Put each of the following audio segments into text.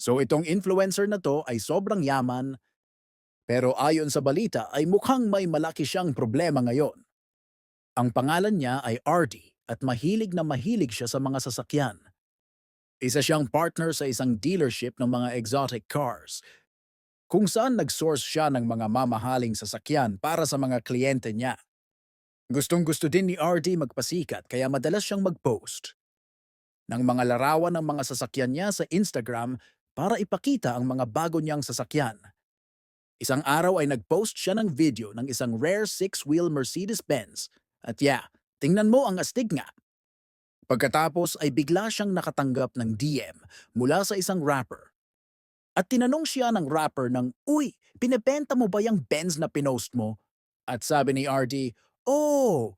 So itong influencer na to ay sobrang yaman, pero ayon sa balita ay mukhang may malaki siyang problema ngayon. Ang pangalan niya ay RD at mahilig na mahilig siya sa mga sasakyan. Isa siyang partner sa isang dealership ng mga exotic cars, kung saan nag-source siya ng mga mamahaling sasakyan para sa mga kliyente niya. Gustong gusto din ni RD magpasikat kaya madalas siyang mag-post ng mga larawan ng mga sasakyan niya sa Instagram para ipakita ang mga bago niyang sasakyan. Isang araw ay nag-post siya ng video ng isang rare six-wheel Mercedes-Benz at yeah, tingnan mo ang astig nga. Pagkatapos ay bigla siyang nakatanggap ng DM mula sa isang rapper. At tinanong siya ng rapper ng, Uy, pinebenta mo ba yung Benz na pinost mo? At sabi ni RD, Oh!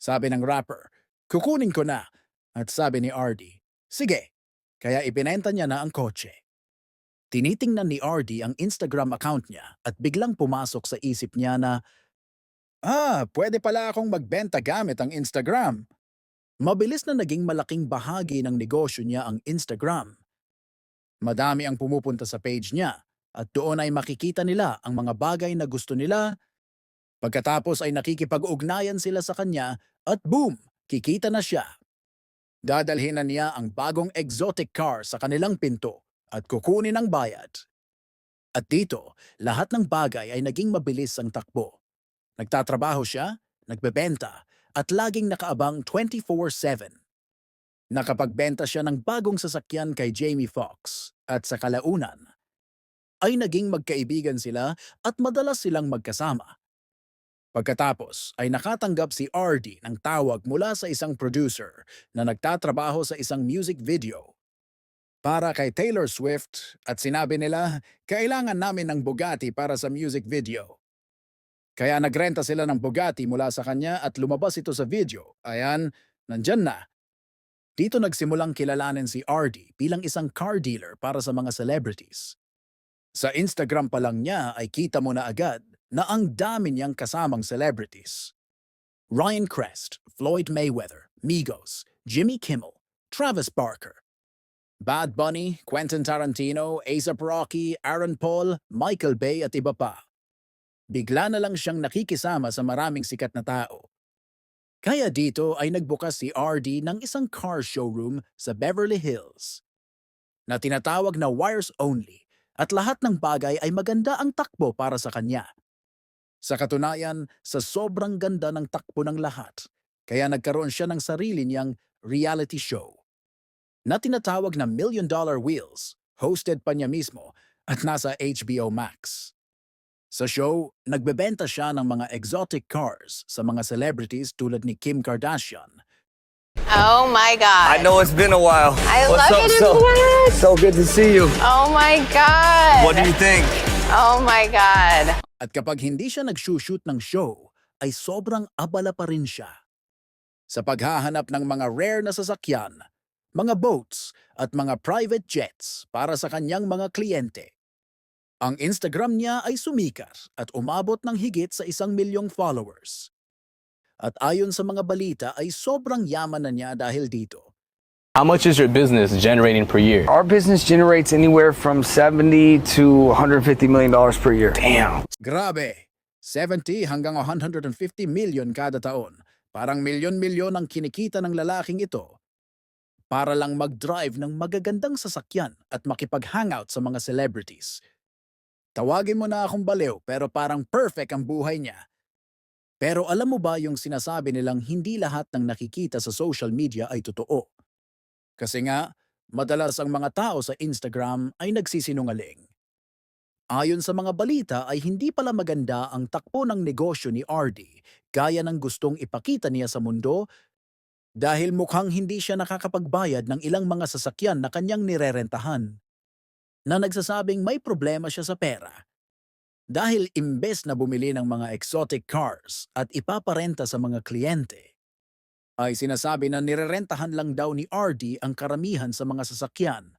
Sabi ng rapper, kukunin ko na. At sabi ni RD, Sige. Kaya ibinenta niya na ang kotse. Tinitingnan ni RD ang Instagram account niya at biglang pumasok sa isip niya na, Ah, pwede pala akong magbenta gamit ang Instagram. Mabilis na naging malaking bahagi ng negosyo niya ang Instagram. Madami ang pumupunta sa page niya at doon ay makikita nila ang mga bagay na gusto nila. Pagkatapos ay nakikipag-ugnayan sila sa kanya at boom, kikita na siya. Dadalhin na niya ang bagong exotic car sa kanilang pinto at kukunin ang bayad. At dito, lahat ng bagay ay naging mabilis ang takbo. Nagtatrabaho siya, nagbebenta, at laging nakaabang 24-7. Nakapagbenta siya ng bagong sasakyan kay Jamie Foxx at sa kalaunan ay naging magkaibigan sila at madalas silang magkasama. Pagkatapos ay nakatanggap si RD ng tawag mula sa isang producer na nagtatrabaho sa isang music video para kay Taylor Swift at sinabi nila kailangan namin ng Bugatti para sa music video. Kaya nagrenta sila ng Bugatti mula sa kanya at lumabas ito sa video. Ayan, nandyan na. Dito nagsimulang kilalanin si RD bilang isang car dealer para sa mga celebrities. Sa Instagram pa lang niya ay kita mo na agad na ang dami niyang kasamang celebrities. Ryan Crest, Floyd Mayweather, Migos, Jimmy Kimmel, Travis Barker, Bad Bunny, Quentin Tarantino, A$AP Rocky, Aaron Paul, Michael Bay at iba pa. Bigla na lang siyang nakikisama sa maraming sikat na tao. Kaya dito ay nagbukas si RD ng isang car showroom sa Beverly Hills na tinatawag na wires only at lahat ng bagay ay maganda ang takbo para sa kanya. Sa katunayan, sa sobrang ganda ng takbo ng lahat, kaya nagkaroon siya ng sarili niyang reality show na tinatawag na Million Dollar Wheels, hosted pa niya mismo at nasa HBO Max. Sa show, nagbebenta siya ng mga exotic cars sa mga celebrities tulad ni Kim Kardashian, Oh my God. I know it's been a while. I What's love up, it so, so good to see you. Oh my God. What do you think? Oh my God. At kapag hindi siya nagsushoot ng show, ay sobrang abala pa rin siya. Sa paghahanap ng mga rare na sasakyan, mga boats at mga private jets para sa kanyang mga kliyente. Ang Instagram niya ay sumikat at umabot ng higit sa isang milyong followers. At ayon sa mga balita ay sobrang yaman na niya dahil dito. How much is your business generating per year? Our business generates anywhere from 70 to 150 million dollars per year. Damn. Grabe! 70 hanggang 150 million kada taon. Parang milyon-milyon ang kinikita ng lalaking ito para lang mag-drive ng magagandang sasakyan at makipag-hangout sa mga celebrities. Tawagin mo na akong baliw pero parang perfect ang buhay niya. Pero alam mo ba yung sinasabi nilang hindi lahat ng nakikita sa social media ay totoo? Kasi nga, madalas ang mga tao sa Instagram ay nagsisinungaling. Ayon sa mga balita ay hindi pala maganda ang takbo ng negosyo ni RD gaya ng gustong ipakita niya sa mundo dahil mukhang hindi siya nakakapagbayad ng ilang mga sasakyan na kanyang nirerentahan na nagsasabing may problema siya sa pera. Dahil imbes na bumili ng mga exotic cars at ipaparenta sa mga kliyente, ay sinasabi na nirerentahan lang daw ni RD ang karamihan sa mga sasakyan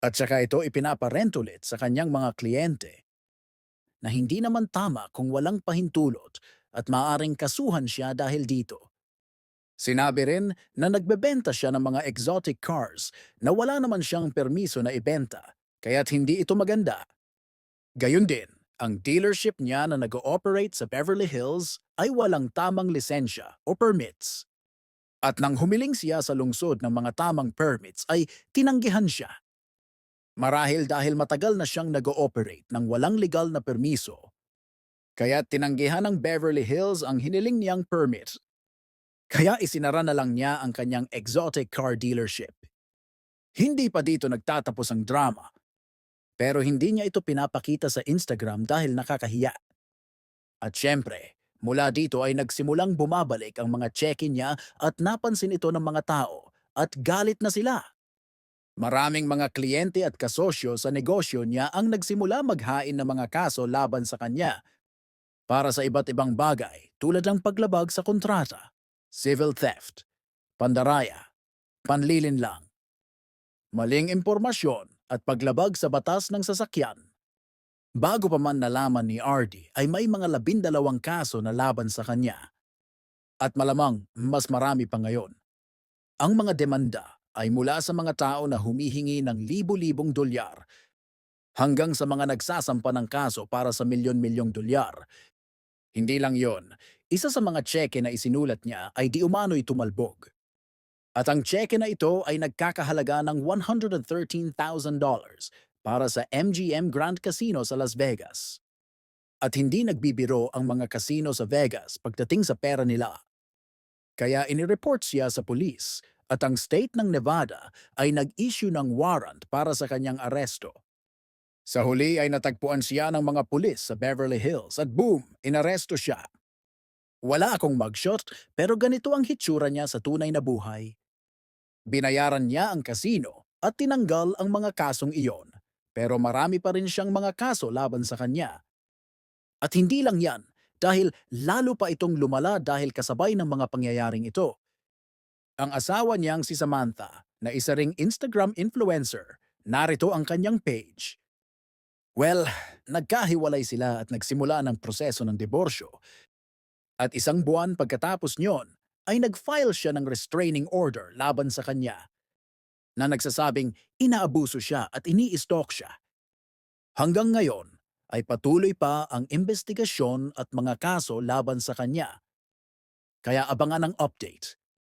at saka ito ipinaparent ulit sa kanyang mga kliyente na hindi naman tama kung walang pahintulot at maaring kasuhan siya dahil dito. Sinabi rin na nagbebenta siya ng mga exotic cars na wala naman siyang permiso na ibenta, kaya't hindi ito maganda. Gayun din, ang dealership niya na nag-ooperate sa Beverly Hills ay walang tamang lisensya o permits. At nang humiling siya sa lungsod ng mga tamang permits ay tinanggihan siya. Marahil dahil matagal na siyang nag-ooperate ng walang legal na permiso, kaya tinanggihan ng Beverly Hills ang hiniling niyang permit kaya isinara na lang niya ang kanyang exotic car dealership. Hindi pa dito nagtatapos ang drama. Pero hindi niya ito pinapakita sa Instagram dahil nakakahiya. At syempre, mula dito ay nagsimulang bumabalik ang mga check-in niya at napansin ito ng mga tao at galit na sila. Maraming mga kliyente at kasosyo sa negosyo niya ang nagsimula maghain ng mga kaso laban sa kanya para sa iba't ibang bagay tulad ng paglabag sa kontrata civil theft, pandaraya, panlilinlang, maling impormasyon at paglabag sa batas ng sasakyan. Bago pa man nalaman ni RD ay may mga labindalawang kaso na laban sa kanya. At malamang mas marami pa ngayon. Ang mga demanda ay mula sa mga tao na humihingi ng libu-libong dolyar hanggang sa mga nagsasampa ng kaso para sa milyon-milyong dolyar. Hindi lang yon, isa sa mga tseke na isinulat niya ay di umano'y tumalbog. At ang tseke na ito ay nagkakahalaga ng $113,000 para sa MGM Grand Casino sa Las Vegas. At hindi nagbibiro ang mga casino sa Vegas pagdating sa pera nila. Kaya inireport siya sa pulis at ang state ng Nevada ay nag-issue ng warrant para sa kanyang aresto. Sa huli ay natagpuan siya ng mga pulis sa Beverly Hills at boom, inaresto siya. Wala akong mugshot pero ganito ang hitsura niya sa tunay na buhay. Binayaran niya ang kasino at tinanggal ang mga kasong iyon. Pero marami pa rin siyang mga kaso laban sa kanya. At hindi lang yan, dahil lalo pa itong lumala dahil kasabay ng mga pangyayaring ito. Ang asawa niyang si Samantha, na isa ring Instagram influencer, narito ang kanyang page. Well, nagkahiwalay sila at nagsimula ng proseso ng diborsyo. At isang buwan pagkatapos nyon, ay nag-file siya ng restraining order laban sa kanya na nagsasabing inaabuso siya at ini-stalk siya. Hanggang ngayon ay patuloy pa ang investigasyon at mga kaso laban sa kanya. Kaya abangan ang update